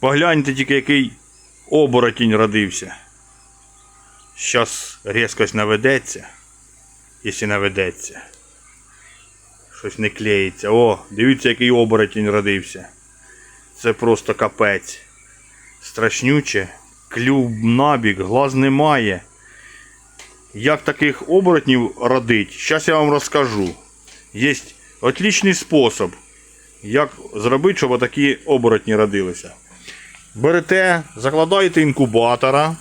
Погляньте тільки, який оборотінь родився. Щас різкость наведеться, якщо наведеться. Щось не клеїться. О, дивіться, який оборотінь родився. Це просто капець. Страшнюче. Клюв набік, глаз немає. Як таких оборотнів родить, зараз я вам розкажу. Є отличний спосіб, як зробити, щоб такі оборотні родилися. Берете, закладаєте інкубатора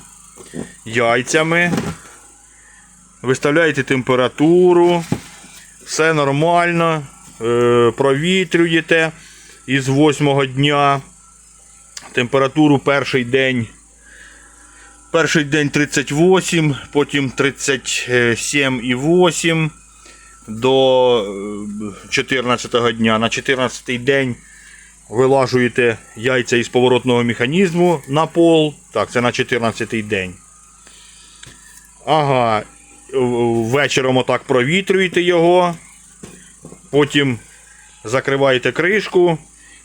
яйцями, виставляєте температуру, все нормально, е, провітрюєте із восьмого дня. Температуру перший день. Перший день 38, потім 37,8 до е, 14 дня. На 14 день вилажуєте яйця із поворотного механізму на пол. Так, це на 14-й день. Ага. Вечором отак провітрюєте його. Потім закриваєте кришку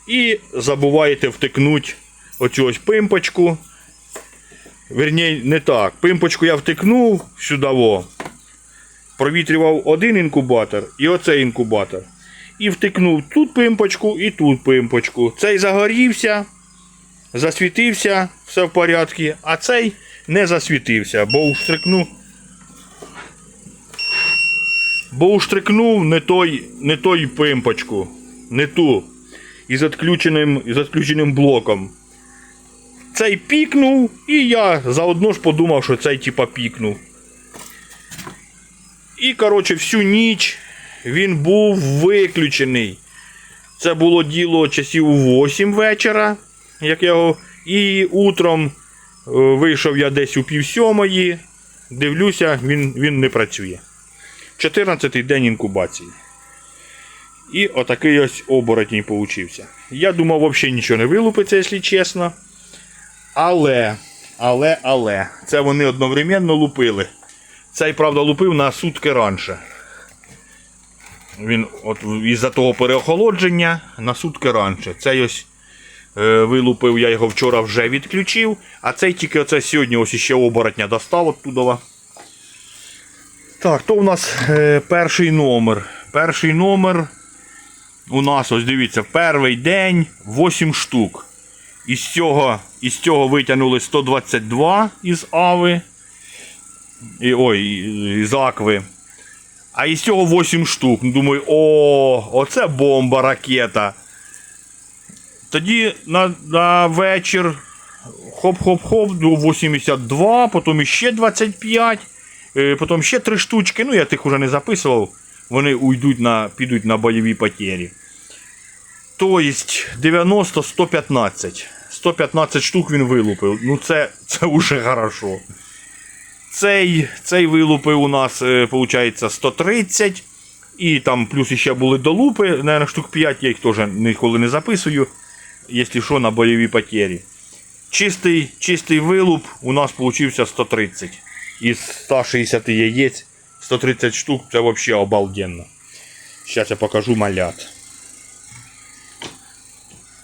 і забуваєте втикнути оцю ось пимпочку. Верні, не так. Пимпочку я втикнув сюди. Провітрював один інкубатор і оцей інкубатор. І втикнув тут пимпочку і тут пимпочку. Цей загорівся, засвітився, все в порядку, а цей не засвітився, бо уштрикнув. Бо уштрикнув не той, не той пимпочку, не ту. Із відключеним, із відключеним блоком. Цей пікнув, і я заодно ж подумав, що цей типа пікнув. І, коротше, всю ніч він був виключений. Це було діло часів 8 вечора, як я його. І утром е, вийшов я десь у пів сьомої, дивлюся, він, він не працює. 14-й день інкубації. І отакий ось оборотень получився. Я думав, взагалі нічого не вилупиться, якщо чесно. Але, але, але, це вони одновременно лупили. Цей, правда, лупив на сутки раніше. Він от із-за того переохолодження на сутки раніше. Цей ось е, вилупив, я його вчора вже відключив, а цей тільки оце сьогодні ось іще оборотня достав оттуда. Так, то у нас е, перший номер. Перший номер у нас, ось дивіться, перший день 8 штук. Із цього, із цього витягнули 122 із Ави. І, ой, із Акви. А із цього 8 штук. Ну, Думаю, о, оце бомба, ракета. Тоді на, на вечір хоп-хоп-хоп, 82, потім іще 25, е, потім ще 3 штучки. Ну, я тих уже не записував. Вони уйдуть на, підуть на бойові потері. Тобто 90-115. 115 штук він вилупив. Ну це, це вже хорошо. Цей, цей вилупив у нас, е, виходить, 130. І там плюс ще були долупи, наверное, штук 5, я їх теж ніколи не записую. Якщо що, на бойові потері. Чистий, чистий вилуп у нас получився 130. Із 160 яєць 130 штук це взагалі обалденно. Зараз я покажу малят.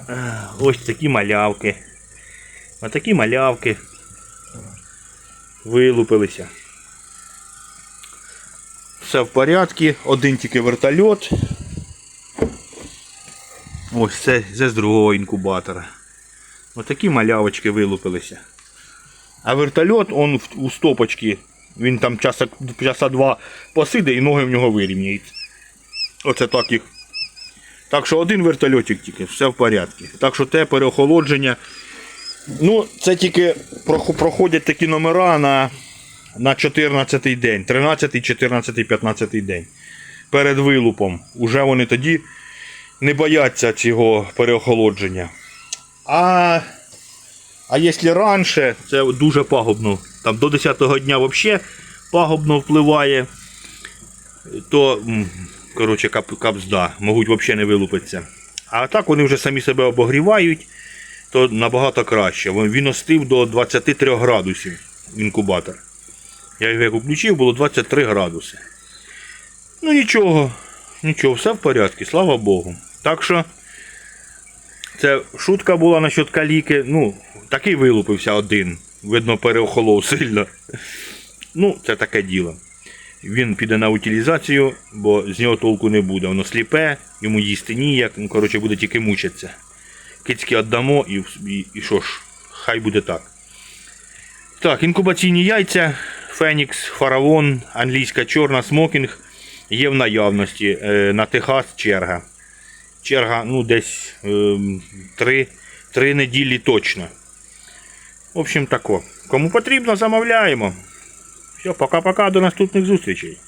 Е, Ось такі малявки. Ось такі малявки. Вилупилися. Все в порядку. Один тільки вертольот. Ось це, це з другого інкубатора. Ось такі малявочки вилупилися. А вертольот, он у стопочці, він там часа, часа два посиде і ноги в нього вирівняють. Оце так їх. Так що один вертольотик тільки, все в порядку. Так що те переохолодження. Ну, це тільки проходять такі номера на, на 14 день. 13, 14, 15 день. Перед вилупом. Уже вони тоді не бояться цього переохолодження. А, а якщо раніше, це дуже пагубно. Там до 10-го дня взагалі пагубно впливає, то коротше, кап, капзда, можуть взагалі не вилупитися. А так вони вже самі себе обогрівають, то набагато краще. Він остив до 23 градусів інкубатор. Я його включив, було 23 градуси. Ну нічого, нічого, все в порядку, слава Богу. Так що Це шутка була насчет каліки. Ну, такий вилупився один. Видно, переохолов сильно. Ну, це таке діло. Він піде на утилізацію, бо з нього толку не буде. Воно сліпе, йому їсти ніяк, ну, коротше, буде тільки мучитися. Кицьки віддамо і, і, і що ж, хай буде так. Так, інкубаційні яйця, Фенікс, Фараон, англійська чорна, смокінг є в наявності. Е, на Техас черга. Черга ну, десь ем, три, три неділі точно. В общем, тако. Кому потрібно, замовляємо. Все, пока-пока, до наступних зустрічей.